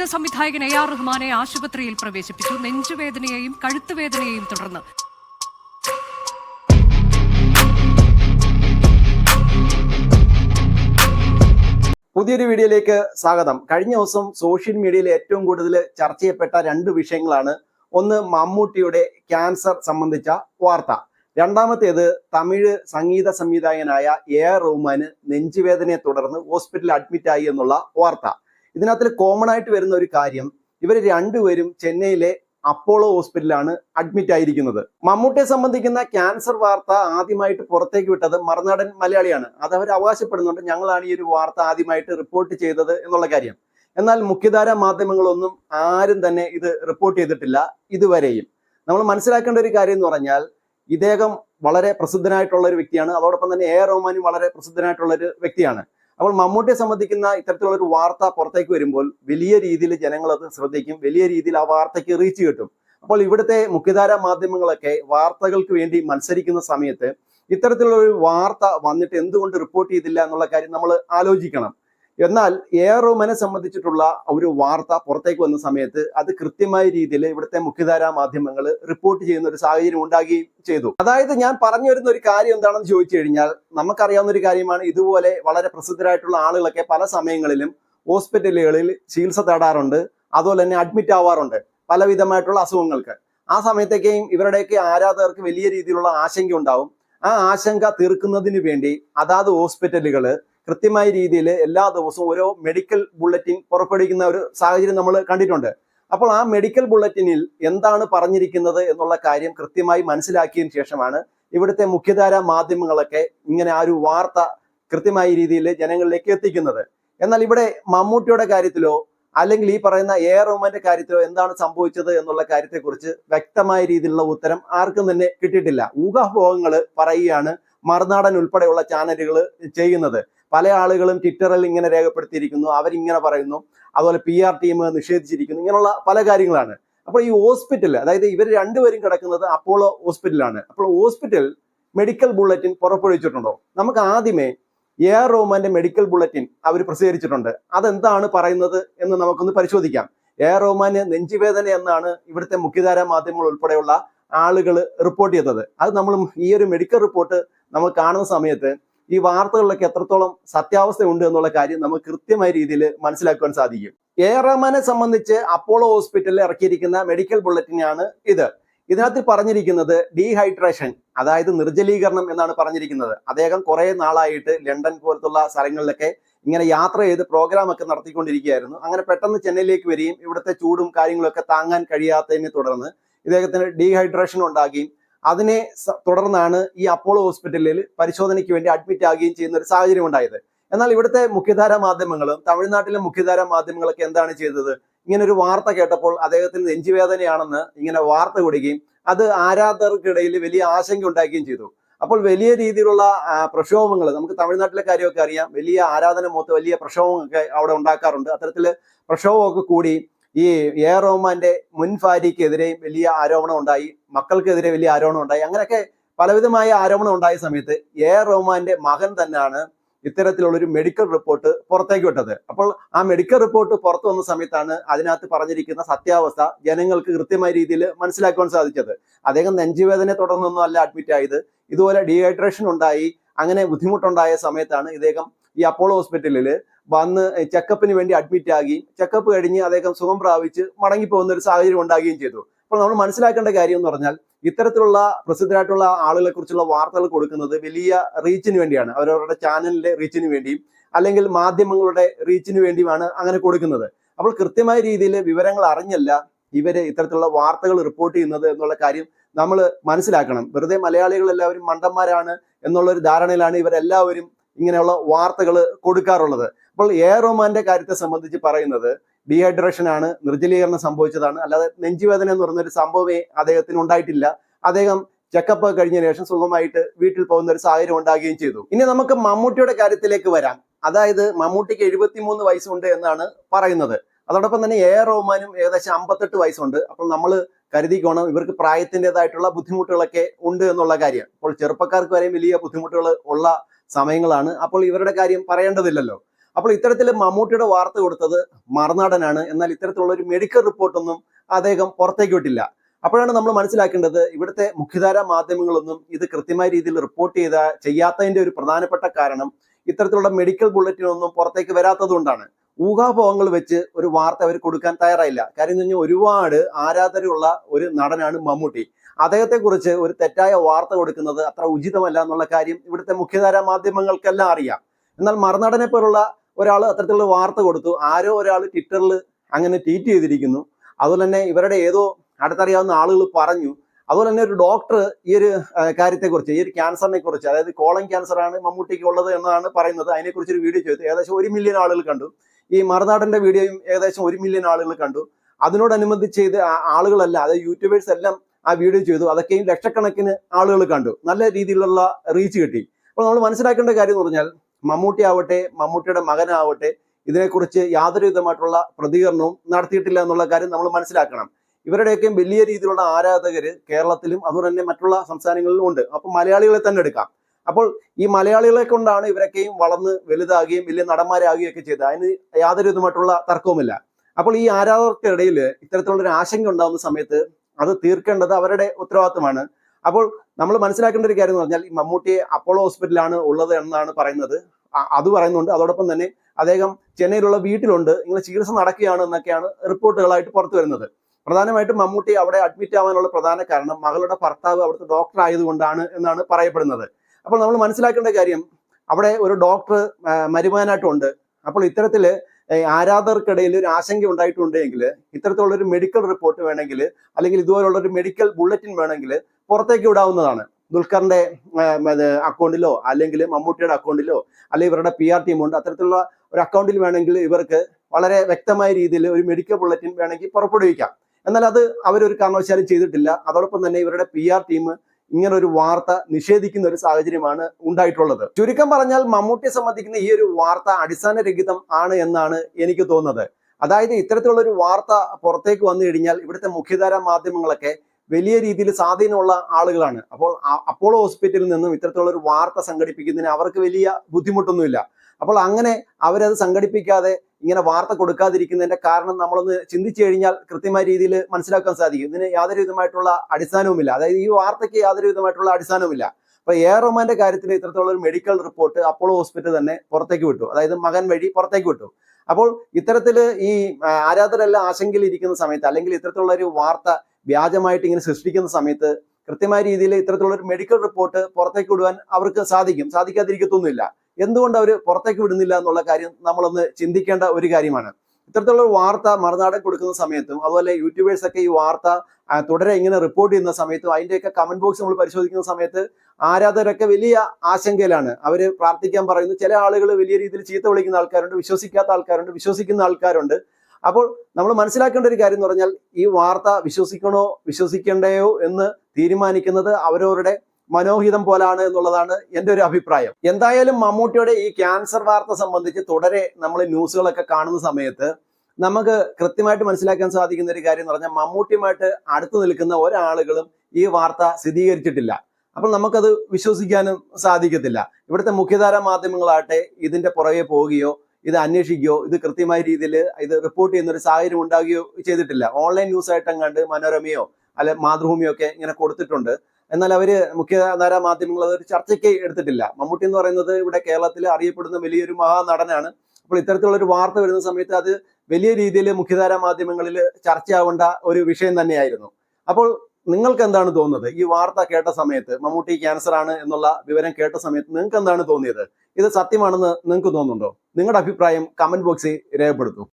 സംഗീത സംവിധായകൻ A R റഹ്മാനെ ആശുപത്രിയിൽ പ്രവേശിപ്പിച്ചു. നെഞ്ചുവേദനയെയും കഴുത്തുവേദനയെയും തുടർന്ന്. പുതിയൊരു വീഡിയോയിലേക്ക് സ്വാഗതം. കഴിഞ്ഞ ദിവസം സോഷ്യൽ മീഡിയയിൽ ഏറ്റവും കൂടുതൽ ചർച്ച ചെയ്യപ്പെട്ട രണ്ട് വിഷയങ്ങളാണ്. ഒന്ന് മമ്മൂട്ടിയുടെ ക്യാൻസർ സംബന്ധിച്ച വാർത്ത. രണ്ടാമത്തേത് തമിഴ് സംഗീത സംവിധായകനായ എ ആർ റഹ്മാന് നെഞ്ചുവേദനയെ തുടർന്ന് ഹോസ്പിറ്റലിൽ അഡ്മിറ്റായി എന്നുള്ള വാർത്ത. ഇതിനകത്തിൽ കോമൺ ആയിട്ട് വരുന്ന ഒരു കാര്യം ഇവർ രണ്ടുപേരും ചെന്നൈയിലെ അപ്പോളോ ഹോസ്പിറ്റലിലാണ് അഡ്മിറ്റ് ആയിരിക്കുന്നത്. മമ്മൂട്ടിയെ സംബന്ധിക്കുന്ന ക്യാൻസർ വാർത്ത ആദ്യമായിട്ട് പുറത്തേക്ക് വിട്ടത് മറുനാടൻ മലയാളിയാണ്. അത് അവർ അവകാശപ്പെടുന്നുണ്ട് ഞങ്ങളാണ് ഈ ഒരു വാർത്ത ആദ്യമായിട്ട് റിപ്പോർട്ട് ചെയ്തത് എന്നുള്ള കാര്യം. എന്നാൽ മുഖ്യധാര മാധ്യമങ്ങളൊന്നും ആരും തന്നെ ഇത് റിപ്പോർട്ട് ചെയ്തിട്ടില്ല ഇതുവരെയും. നമ്മൾ മനസ്സിലാക്കേണ്ട ഒരു കാര്യം എന്ന് പറഞ്ഞാൽ ഇദ്ദേഹം വളരെ പ്രസിദ്ധനായിട്ടുള്ള ഒരു വ്യക്തിയാണ്. അതോടൊപ്പം തന്നെ എ റഹ്മാനും വളരെ പ്രസിദ്ധനായിട്ടുള്ള ഒരു വ്യക്തിയാണ്. അപ്പോൾ മമ്മൂട്ടിയെ സംബന്ധിക്കുന്ന ഇത്തരത്തിലുള്ള ഒരു വാർത്ത പുറത്തേക്ക് വരുമ്പോൾ വലിയ രീതിയിൽ ജനങ്ങൾ അത് ശ്രദ്ധിക്കും. വലിയ രീതിയിൽ ആ വാർത്തയ്ക്ക് റീച്ച് കിട്ടും. അപ്പോൾ ഇവിടുത്തെ മുഖ്യധാര മാധ്യമങ്ങളൊക്കെ വാർത്തകൾക്ക് വേണ്ടി മത്സരിക്കുന്ന സമയത്ത് ഇത്തരത്തിലുള്ള ഒരു വാർത്ത വന്നിട്ട് എന്തുകൊണ്ട് റിപ്പോർട്ട് ചെയ്തില്ല എന്നുള്ള കാര്യം നമ്മൾ ആലോചിക്കണം. എന്നാൽ എ ആർ റഹ്മാനെ സംബന്ധിച്ചിട്ടുള്ള ഒരു വാർത്ത പുറത്തേക്ക് വന്ന സമയത്ത് അത് കൃത്യമായ രീതിയിൽ ഇവിടുത്തെ മുഖ്യധാരാ മാധ്യമങ്ങൾ റിപ്പോർട്ട് ചെയ്യുന്ന ഒരു സാഹചര്യം ഉണ്ടാകുകയും ചെയ്തു. അതായത് ഞാൻ പറഞ്ഞു വരുന്ന ഒരു കാര്യം എന്താണെന്ന് ചോദിച്ചു കഴിഞ്ഞാൽ നമുക്കറിയാവുന്ന ഒരു കാര്യമാണ് ഇതുപോലെ വളരെ പ്രസിദ്ധരായിട്ടുള്ള ആളുകളൊക്കെ പല സമയങ്ങളിലും ഹോസ്പിറ്റലുകളിൽ ചികിത്സ തേടാറുണ്ട്. അതുപോലെ തന്നെ അഡ്മിറ്റ് ആവാറുണ്ട് പലവിധമായിട്ടുള്ള അസുഖങ്ങൾക്ക്. ആ സമയത്തേക്കും ഇവരുടെയൊക്കെ ആരാധകർക്ക് വലിയ രീതിയിലുള്ള ആശങ്ക ഉണ്ടാവും. ആ ആശങ്ക തീർക്കുന്നതിന് വേണ്ടി അതാത് ഹോസ്പിറ്റലുകൾ കൃത്യമായ രീതിയിൽ എല്ലാ ദിവസവും ഓരോ മെഡിക്കൽ ബുള്ളറ്റിൻ പുറപ്പെടുവിക്കുന്ന ഒരു സാഹചര്യം നമ്മൾ കണ്ടിട്ടുണ്ട്. അപ്പോൾ ആ മെഡിക്കൽ ബുള്ളറ്റിനിൽ എന്താണ് പറഞ്ഞിരിക്കുന്നത് എന്നുള്ള കാര്യം കൃത്യമായി മനസ്സിലാക്കിയതിന് ശേഷമാണ് ഇവിടുത്തെ മുഖ്യധാര മാധ്യമങ്ങളൊക്കെ ഇങ്ങനെ ആ ഒരു വാർത്ത കൃത്യമായ രീതിയിൽ ജനങ്ങളിലേക്ക് എത്തിക്കുന്നത്. എന്നാൽ ഇവിടെ മമ്മൂട്ടിയുടെ കാര്യത്തിലോ അല്ലെങ്കിൽ ഈ പറയുന്ന എയർ റൂമന്റെ കാര്യത്തിലോ എന്താണ് സംഭവിച്ചത് എന്നുള്ള കാര്യത്തെക്കുറിച്ച് വ്യക്തമായ രീതിയിലുള്ള ഉത്തരം ആർക്കും തന്നെ കിട്ടിയിട്ടില്ല. ഊഹാഭോഗങ്ങൾ പറയുകയാണ് മറുനാടൻ ഉൾപ്പെടെയുള്ള ചാനലുകൾ ചെയ്യുന്നത്. പല ആളുകളും ട്വിറ്ററിൽ ഇങ്ങനെ രേഖപ്പെടുത്തിയിരിക്കുന്നു അവരിങ്ങനെ പറയുന്നു. അതുപോലെ പി ആർ ടീം നിഷേധിച്ചിരിക്കുന്നു ഇങ്ങനെയുള്ള പല കാര്യങ്ങളാണ്. അപ്പോൾ ഈ ഹോസ്പിറ്റൽ അതായത് ഇവർ രണ്ടുപേരും കിടക്കുന്നത് അപ്പോളോ ഹോസ്പിറ്റലാണ് അപ്പോൾ ഹോസ്പിറ്റൽ മെഡിക്കൽ ബുള്ളറ്റിൻ പുറപ്പെടുവിച്ചിട്ടുണ്ടോ? നമുക്ക് ആദ്യമേ എ ആർ റോമാന്റെ മെഡിക്കൽ ബുള്ളറ്റിൻ അവർ പ്രസിദ്ധീകരിച്ചിട്ടുണ്ട്. അതെന്താണ് പറയുന്നത് എന്ന് നമുക്കൊന്ന് പരിശോധിക്കാം. എ ആർ റോമാന് നെഞ്ചുവേദന എന്നാണ് ഇവിടുത്തെ മുഖ്യധാര മാധ്യമങ്ങൾ ഉൾപ്പെടെയുള്ള ആളുകൾ റിപ്പോർട്ട് ചെയ്തത്. അത് നമ്മൾ ഈ ഒരു മെഡിക്കൽ റിപ്പോർട്ട് നമ്മൾ കാണുന്ന സമയത്ത് ഈ വാർത്തകളിലൊക്കെ എത്രത്തോളം സത്യാവസ്ഥ ഉണ്ട് എന്നുള്ള കാര്യം നമുക്ക് കൃത്യമായ രീതിയിൽ മനസ്സിലാക്കുവാൻ സാധിക്കും. എ റഹ്മാനെ സംബന്ധിച്ച് അപ്പോളോ ഹോസ്പിറ്റലിൽ ഇറക്കിയിരിക്കുന്ന മെഡിക്കൽ ബുള്ളറ്റിനാണ് ഇത്. ഇതിനകത്ത് പറഞ്ഞിരിക്കുന്നത് ഡീഹൈഡ്രേഷൻ അതായത് നിർജലീകരണം എന്നാണ് പറഞ്ഞിരിക്കുന്നത്. അദ്ദേഹം കുറെ നാളായിട്ട് ലണ്ടൻ പോലത്തുള്ള സ്ഥലങ്ങളിലൊക്കെ ഇങ്ങനെ യാത്ര ചെയ്ത് പ്രോഗ്രാം ഒക്കെ നടത്തിക്കൊണ്ടിരിക്കുകയായിരുന്നു. അങ്ങനെ പെട്ടെന്ന് ചെന്നൈയിലേക്ക് വരികയും ഇവിടുത്തെ ചൂടും കാര്യങ്ങളൊക്കെ താങ്ങാൻ കഴിയാത്തതിനെ തുടർന്ന് ഇദ്ദേഹത്തിന് ഡീഹൈഡ്രേഷൻ ഉണ്ടാകുകയും അതിനെ തുടർന്നാണ് ഈ അപ്പോളോ ഹോസ്പിറ്റലിൽ പരിശോധനയ്ക്ക് വേണ്ടി അഡ്മിറ്റ് ആകുകയും ചെയ്യുന്ന ഒരു സാഹചര്യം ഉണ്ടായത്. എന്നാൽ ഇവിടുത്തെ മുഖ്യധാര മാധ്യമങ്ങളും തമിഴ്നാട്ടിലെ മുഖ്യധാര മാധ്യമങ്ങളൊക്കെ എന്താണ് ചെയ്തത്? ഇങ്ങനെ ഒരു വാർത്ത കേട്ടപ്പോൾ അദ്ദേഹത്തിന് നെഞ്ചുവേദനയാണെന്ന് ഇങ്ങനെ വാർത്ത കൊടുക്കുകയും അത് ആരാധകർക്കിടയിൽ വലിയ ആശങ്ക ഉണ്ടാക്കുകയും ചെയ്തു. അപ്പോൾ വലിയ രീതിയിലുള്ള പ്രക്ഷോഭങ്ങൾ നമുക്ക് തമിഴ്നാട്ടിലെ കാര്യമൊക്കെ അറിയാം. വലിയ ആരാധന മൂത്ത് വലിയ പ്രക്ഷോഭമൊക്കെ അവിടെ ഉണ്ടാക്കാറുണ്ട്. അത്തരത്തിൽ പ്രക്ഷോഭമൊക്കെ കൂടി ഈ എ റോമാന്റെ മുൻ വലിയ ആരോപണം ഉണ്ടായി മക്കൾക്കെതിരെ വലിയ ആരോപണം ഉണ്ടായി അങ്ങനെയൊക്കെ പലവിധമായ ആരോപണം ഉണ്ടായ സമയത്ത് എ റോമാന്റെ മകൻ തന്നെയാണ് ഇത്തരത്തിലുള്ളൊരു മെഡിക്കൽ റിപ്പോർട്ട് പുറത്തേക്ക് വിട്ടത്. അപ്പോൾ ആ മെഡിക്കൽ റിപ്പോർട്ട് പുറത്തു വന്ന സമയത്താണ് അതിനകത്ത് പറഞ്ഞിരിക്കുന്ന സത്യാവസ്ഥ ജനങ്ങൾക്ക് കൃത്യമായ രീതിയിൽ മനസ്സിലാക്കുവാൻ സാധിച്ചത്. അദ്ദേഹം നെഞ്ചുവേദനയെ തുടർന്നൊന്നും അല്ല അഡ്മിറ്റ് ആയത്. ഇതുപോലെ ഡീഹൈഡ്രേഷൻ ഉണ്ടായി അങ്ങനെ ബുദ്ധിമുട്ടുണ്ടായ സമയത്താണ് ഇദ്ദേഹം ഈ അപ്പോളോ ഹോസ്പിറ്റലിൽ വന്ന് ചെക്കപ്പിന് വേണ്ടി അഡ്മിറ്റ് ആകുകയും ചെക്കപ്പ് കഴിഞ്ഞ് അദ്ദേഹം സുഖം പ്രാപിച്ച് മടങ്ങിപ്പോകുന്ന ഒരു സാഹചര്യം ഉണ്ടാകുകയും ചെയ്തു. അപ്പോൾ നമ്മൾ മനസ്സിലാക്കേണ്ട കാര്യം എന്ന് പറഞ്ഞാൽ ഇത്തരത്തിലുള്ള പ്രസിദ്ധരായിട്ടുള്ള ആളുകളെ കുറിച്ചുള്ള വാർത്തകൾ കൊടുക്കുന്നത് വലിയ റീച്ചിന് വേണ്ടിയാണ്. അവരവരുടെ ചാനലിന്റെ റീച്ചിന് വേണ്ടിയും അല്ലെങ്കിൽ മാധ്യമങ്ങളുടെ റീച്ചിന് വേണ്ടിയുമാണ് അങ്ങനെ കൊടുക്കുന്നത്. അപ്പോൾ കൃത്യമായ രീതിയിൽ വിവരങ്ങൾ അറിഞ്ഞല്ല ഇവർ ഇത്തരത്തിലുള്ള വാർത്തകൾ റിപ്പോർട്ട് ചെയ്യുന്നത് എന്നുള്ള കാര്യം നമ്മൾ മനസ്സിലാക്കണം. വെറുതെ മലയാളികൾ എല്ലാവരും മണ്ടന്മാരാണ് എന്നുള്ള ഒരു ധാരണയിലാണ് ഇവരെല്ലാവരും ഇങ്ങനെയുള്ള വാർത്തകൾ കൊടുക്കാറുള്ളത്. അപ്പോൾ എ റോമാന്റെ കാര്യത്തെ സംബന്ധിച്ച് പറയുന്നത് ഡീഹൈഡ്രേഷൻ ആണ് നിർജലീകരണം സംഭവിച്ചതാണ്. അല്ലാതെ നെഞ്ചുവേദന എന്ന് പറയുന്ന ഒരു സംഭവമേ അദ്ദേഹത്തിന് ഉണ്ടായിട്ടില്ല. അദ്ദേഹം ചെക്കപ്പ് കഴിഞ്ഞ ശേഷം സുഖമായിട്ട് വീട്ടിൽ പോകുന്ന ഒരു സാഹചര്യം ഉണ്ടാകുകയും ചെയ്തു. ഇനി നമുക്ക് മമ്മൂട്ടിയുടെ കാര്യത്തിലേക്ക് വരാം. അതായത് മമ്മൂട്ടിക്ക് എഴുപത്തിമൂന്ന് വയസ്സുണ്ട് എന്നാണ് പറയുന്നത്. അതോടൊപ്പം തന്നെ എ റോമാനും ഏകദേശം അമ്പത്തെട്ട് വയസ്സുണ്ട്. അപ്പോൾ നമ്മൾ കരുതിക്കോണം ഇവർക്ക് പ്രായത്തിന്റെതായിട്ടുള്ള ബുദ്ധിമുട്ടുകളൊക്കെ ഉണ്ട് എന്നുള്ള കാര്യം. അപ്പോൾ ചെറുപ്പക്കാർക്ക് വരെയും വലിയ ബുദ്ധിമുട്ടുകൾ ഉള്ള സമയങ്ങളാണ്. അപ്പോൾ ഇവരുടെ കാര്യം പറയേണ്ടതില്ലല്ലോ. അപ്പോൾ ഇത്തരത്തിൽ മമ്മൂട്ടിയുടെ വാർത്ത കൊടുത്തത് മറുനാടനാണ്. എന്നാൽ ഇത്തരത്തിലുള്ള ഒരു മെഡിക്കൽ റിപ്പോർട്ടൊന്നും അദ്ദേഹം പുറത്തേക്ക് വിട്ടില്ല. അപ്പോഴാണ് നമ്മൾ മനസ്സിലാക്കേണ്ടത് ഇവിടുത്തെ മുഖ്യധാര മാധ്യമങ്ങളൊന്നും ഇത് കൃത്യമായ രീതിയിൽ റിപ്പോർട്ട് ചെയ്ത ചെയ്യാത്തതിന്റെ ഒരു പ്രധാനപ്പെട്ട കാരണം ഇത്തരത്തിലുള്ള മെഡിക്കൽ ബുള്ളറ്റിനൊന്നും പുറത്തേക്ക് വരാത്തതുകൊണ്ടാണ് ഊഹാപോഹങ്ങൾ വെച്ച് ഒരു വാർത്ത അവർ കൊടുക്കാൻ തയ്യാറായില്ല. കാര്യം എന്ന് പറഞ്ഞാൽ ഒരുപാട് ആരാധനയുള്ള ഒരു നടനാണ് മമ്മൂട്ടി. അദ്ദേഹത്തെ കുറിച്ച് ഒരു തെറ്റായ വാർത്ത കൊടുക്കുന്നത് അത്ര ഉചിതമല്ല എന്നുള്ള കാര്യം ഇവിടുത്തെ മുഖ്യധാര മാധ്യമങ്ങൾക്കെല്ലാം അറിയാം. എന്നാൽ മറുനടനെ പോലുള്ള ഒരാൾ അത്തരത്തിലുള്ള വാർത്ത കൊടുത്തു. ആരോ ഒരാൾ ട്വിറ്ററിൽ അങ്ങനെ ട്വീറ്റ് ചെയ്തിരിക്കുന്നു. അതുപോലെ തന്നെ ഇവരുടെ ഏതോ അടുത്തറിയാവുന്ന ആളുകൾ പറഞ്ഞു. അതുപോലെ തന്നെ ഒരു ഡോക്ടർ ഈ ഒരു കാര്യത്തെക്കുറിച്ച് ഈ ഒരു ക്യാൻസറിനെ കുറിച്ച് അതായത് കോളം ക്യാൻസറാണ് മമ്മൂട്ടിക്ക് ഉള്ളത് എന്നാണ് പറയുന്നത്. അതിനെക്കുറിച്ച് ഒരു വീഡിയോ ചെയ്തു. ഏകദേശം ഒരു മില്യൺ ആളുകൾ കണ്ടു. ഈ മറുനാടന്റെ വീഡിയോയും ഏകദേശം ഒരു മില്യൺ ആളുകൾ കണ്ടു. അതിനോടനുബന്ധിച്ച് ആ- ആളുകളല്ല അതായത് യൂട്യൂബേഴ്സ് എല്ലാം ആ വീഡിയോ ചെയ്തു. അതൊക്കെയും ലക്ഷക്കണക്കിന് ആളുകൾ കണ്ടു. നല്ല രീതിയിലുള്ള റീച്ച് കിട്ടി. അപ്പോൾ നമ്മൾ മനസ്സിലാക്കേണ്ട കാര്യം എന്ന് പറഞ്ഞാൽ മമ്മൂട്ടി ആവട്ടെ മമ്മൂട്ടിയുടെ മകനാവട്ടെ ഇതിനെക്കുറിച്ച് യാതൊരു വിധമായിട്ടുള്ള പ്രതികരണവും നടത്തിയിട്ടില്ല എന്നുള്ള കാര്യം നമ്മൾ മനസ്സിലാക്കണം. ഇവരുടെയൊക്കെ വലിയ രീതിയിലുള്ള ആരാധകർ കേരളത്തിലും അതുപോലെ തന്നെ മറ്റുള്ള സംസ്ഥാനങ്ങളിലും ഉണ്ട്. അപ്പൊ മലയാളികളെ തന്നെ എടുക്കാം. അപ്പോൾ ഈ മലയാളികളെ കൊണ്ടാണ് ഇവരൊക്കെയും വളർന്ന് വലുതാകുകയും വലിയ നടന്മാരാകുകയും ഒക്കെ ചെയ്തത്. അതിന് യാതൊരു വിധമായിട്ടുള്ള തർക്കവുമില്ല. അപ്പോൾ ഈ ആരാധകർക്കിടയിൽ ഇത്തരത്തിലുള്ള ഒരു ആശങ്ക ഉണ്ടാകുന്ന സമയത്ത് അത് തീർക്കേണ്ടത് അവരുടെ ഉത്തരവാദിത്തമാണ് അപ്പോൾ നമ്മൾ മനസ്സിലാക്കേണ്ട ഒരു കാര്യം എന്ന് പറഞ്ഞാൽ ഈ മമ്മൂട്ടിയെ അപ്പോളോ ഹോസ്പിറ്റലാണ് ഉള്ളത് എന്നാണ് പറയുന്നത്. അത് പറയുന്നുണ്ട്. അതോടൊപ്പം തന്നെ അദ്ദേഹം ചെന്നൈയിലുള്ള വീട്ടിലുണ്ട്. ഇങ്ങനെ ചികിത്സ നടക്കുകയാണ് എന്നൊക്കെയാണ് റിപ്പോർട്ടുകളായിട്ട് പുറത്തു വരുന്നത്. പ്രധാനമായിട്ടും മമ്മൂട്ടി അവിടെ അഡ്മിറ്റ് ആവാനുള്ള പ്രധാന കാരണം മകളുടെ ഭർത്താവ് അവിടുത്തെ ഡോക്ടർ ആയതുകൊണ്ടാണ് എന്നാണ് പറയപ്പെടുന്നത്. അപ്പോൾ നമ്മൾ മനസ്സിലാക്കേണ്ട കാര്യം അവിടെ ഒരു ഡോക്ടർ മരുമാനായിട്ടുണ്ട് അപ്പോൾ ഇത്തരത്തിൽ ആരാധകർക്കിടയിൽ ഒരു ആശങ്ക ഉണ്ടായിട്ടുണ്ടെങ്കിൽ ഇത്തരത്തിലുള്ള ഒരു മെഡിക്കൽ റിപ്പോർട്ട് വേണമെങ്കിൽ അല്ലെങ്കിൽ ഇതുപോലുള്ള ഒരു മെഡിക്കൽ ബുള്ളറ്റിൻ വേണമെങ്കിൽ പുറത്തേക്ക് വിടാവുന്നതാണ്. ദുൽഖറിന്റെ അക്കൗണ്ടിലോ അല്ലെങ്കിൽ മമ്മൂട്ടിയുടെ അക്കൗണ്ടിലോ അല്ലെങ്കിൽ ഇവരുടെ പി ആർ ടീമുണ്ട് അത്തരത്തിലുള്ള ഒരു അക്കൗണ്ടിൽ വേണമെങ്കിൽ ഇവർക്ക് വളരെ വ്യക്തമായ രീതിയിൽ ഒരു മെഡിക്കൽ ബുള്ളറ്റിൻ വേണമെങ്കിൽ പുറപ്പെടുവിക്കാം. എന്നാൽ അത് അവരൊരു കാരണവശാലും ചെയ്തിട്ടില്ല. അതോടൊപ്പം തന്നെ ഇവരുടെ പി ആർ ടീം ഇങ്ങനെ ഒരു വാർത്ത നിഷേധിക്കുന്ന ഒരു സാഹചര്യമാണ് ഉണ്ടായിട്ടുള്ളത്. ചുരുക്കം പറഞ്ഞാൽ മമ്മൂട്ടിയെ സംബന്ധിക്കുന്ന ഈ ഒരു വാർത്ത അടിസ്ഥാനരഹിതം ആണ് എന്നാണ് എനിക്ക് തോന്നുന്നത്. അതായത് ഇത്തരത്തിലുള്ള ഒരു വാർത്ത പുറത്തേക്ക് വന്നു കഴിഞ്ഞാൽ ഇവിടുത്തെ മുഖ്യധാര മാധ്യമങ്ങളൊക്കെ വലിയ രീതിയിൽ സ്വാധീനമുള്ള ആളുകളാണ്. അപ്പോൾ അപ്പോളോ ഹോസ്പിറ്റലിൽ നിന്നും ഇത്തരത്തിലുള്ള ഒരു വാർത്ത സംഘടിപ്പിക്കുന്നതിന് അവർക്ക് വലിയ ബുദ്ധിമുട്ടൊന്നുമില്ല. അപ്പോൾ അങ്ങനെ അവരത് സംഘടിപ്പിക്കാതെ ഇങ്ങനെ വാർത്ത കൊടുക്കാതിരിക്കുന്നതിന്റെ കാരണം നമ്മളൊന്ന് ചിന്തിച്ചു കഴിഞ്ഞാൽ കൃത്യമായ രീതിയിൽ മനസ്സിലാക്കാൻ സാധിക്കും. ഇതിന് യാതൊരു വിധമായിട്ടുള്ള അടിസ്ഥാനവുമില്ല. അതായത് ഈ വാർത്തയ്ക്ക് യാതൊരു വിധമായിട്ടുള്ള അടിസ്ഥാനവുമില്ല. അപ്പൊ എ റൊമാന്റെ കാര്യത്തിൽ ഇത്തരത്തിലുള്ള ഒരു മെഡിക്കൽ റിപ്പോർട്ട് അപ്പോളോ ഹോസ്പിറ്റൽ തന്നെ പുറത്തേക്ക് വിട്ടു. അതായത് മകൻ വഴി പുറത്തേക്ക് വിട്ടു. അപ്പോൾ ഇത്തരത്തിൽ ഈ ആരാധകരെല്ലാം ആശങ്കയിൽ ഇരിക്കുന്ന സമയത്ത് അല്ലെങ്കിൽ ഇത്തരത്തിലുള്ള ഒരു വാർത്ത വ്യാജമായിട്ട് ഇങ്ങനെ സൃഷ്ടിക്കുന്ന സമയത്ത് കൃത്യമായ രീതിയിൽ ഇത്തരത്തിലുള്ള ഒരു മെഡിക്കൽ റിപ്പോർട്ട് പുറത്തേക്ക് വിടുവാൻ അവർക്ക് സാധിക്കും. സാധിക്കാതിരിക്കത്തൊന്നുമില്ല. എന്തുകൊണ്ട് അവർ പുറത്തേക്ക് വിടുന്നില്ല എന്നുള്ള കാര്യം നമ്മളൊന്ന് ചിന്തിക്കേണ്ട ഒരു കാര്യമാണ്. ഇത്തരത്തിലുള്ള വാർത്ത മറുനാടൻ കൊടുക്കുന്ന സമയത്തും അതുപോലെ യൂട്യൂബേഴ്സ് ഒക്കെ ഈ വാർത്ത തുടരെ ഇങ്ങനെ റിപ്പോർട്ട് ചെയ്യുന്ന സമയത്തും അതിന്റെയൊക്കെ കമന്റ് ബോക്സ് നമ്മൾ പരിശോധിക്കുന്ന സമയത്ത് ആരാധകരൊക്കെ വലിയ ആശങ്കയിലാണ്. അവർ പ്രാർത്ഥിക്കാൻ പറയുന്നു ചില ആളുകൾ വലിയ രീതിയിൽ ചീത്ത വിളിക്കുന്ന ആൾക്കാരുണ്ട് വിശ്വസിക്കാത്ത ആൾക്കാരുണ്ട് വിശ്വസിക്കുന്ന ആൾക്കാരുണ്ട്. അപ്പോൾ നമ്മൾ മനസ്സിലാക്കേണ്ട ഒരു കാര്യം എന്ന് പറഞ്ഞാൽ ഈ വാർത്ത വിശ്വസിക്കണോ വിശ്വസിക്കണ്ടയോ എന്ന് തീരുമാനിക്കുന്നത് അവരവരുടെ മനോഹിതം പോലാണ് എന്നുള്ളതാണ് എന്റെ ഒരു അഭിപ്രായം. എന്തായാലും മമ്മൂട്ടിയുടെ ഈ ക്യാൻസർ വാർത്ത സംബന്ധിച്ച് തുടരെ നമ്മൾ ന്യൂസുകളൊക്കെ കാണുന്ന സമയത്ത് നമുക്ക് കൃത്യമായിട്ട് മനസ്സിലാക്കാൻ സാധിക്കുന്ന ഒരു കാര്യം എന്ന് പറഞ്ഞാൽ മമ്മൂട്ടിയുമായിട്ട് അടുത്തു നിൽക്കുന്ന ഒരാളുകളും ഈ വാർത്ത സ്ഥിരീകരിച്ചിട്ടില്ല. അപ്പോൾ നമുക്കത് വിശ്വസിക്കാനും സാധിക്കത്തില്ല. ഇവിടുത്തെ മുഖ്യധാര മാധ്യമങ്ങളാകട്ടെ ഇതിന്റെ പുറകെ പോവുകയോ ഇത് അന്വേഷിക്കുകയോ ഇത് കൃത്യമായ രീതിയിൽ ഇത് റിപ്പോർട്ട് ചെയ്യുന്ന ഒരു സാഹചര്യം ഉണ്ടാകുകയോ ചെയ്തിട്ടില്ല. ഓൺലൈൻ ന്യൂസ് ആയിട്ട് അങ്ങാണ്ട് മനോരമയോ അല്ലെ മാതൃഭൂമിയോ ഒക്കെ ഇങ്ങനെ കൊടുത്തിട്ടുണ്ട്. എന്നാൽ അവർ മുഖ്യധാര മാധ്യമങ്ങൾ അതൊരു ചർച്ചയ്ക്ക് എടുത്തിട്ടില്ല. മമ്മൂട്ടി എന്ന് പറയുന്നത് ഇവിടെ കേരളത്തിൽ അറിയപ്പെടുന്ന വലിയൊരു മഹാനടനാണ് അപ്പോൾ ഇത്തരത്തിലുള്ള ഒരു വാർത്ത വരുന്ന സമയത്ത് അത് വലിയ രീതിയിൽ മുഖ്യധാര മാധ്യമങ്ങളിൽ ചർച്ചയാവേണ്ട ഒരു വിഷയം തന്നെയായിരുന്നു. അപ്പോൾ നിങ്ങൾക്ക് എന്താണ് തോന്നുന്നത്? ഈ വാർത്ത കേട്ട സമയത്ത് മമ്മൂട്ടി ക്യാൻസർ ആണ് എന്നുള്ള വിവരം കേട്ട സമയത്ത് നിങ്ങൾക്ക് എന്താണ് തോന്നിയത്? ഇത് സത്യമാണെന്ന് നിങ്ങൾക്ക് തോന്നുന്നുണ്ടോ? നിങ്ങളുടെ അഭിപ്രായം കമന്റ് ബോക്സിൽ രേഖപ്പെടുത്തൂ.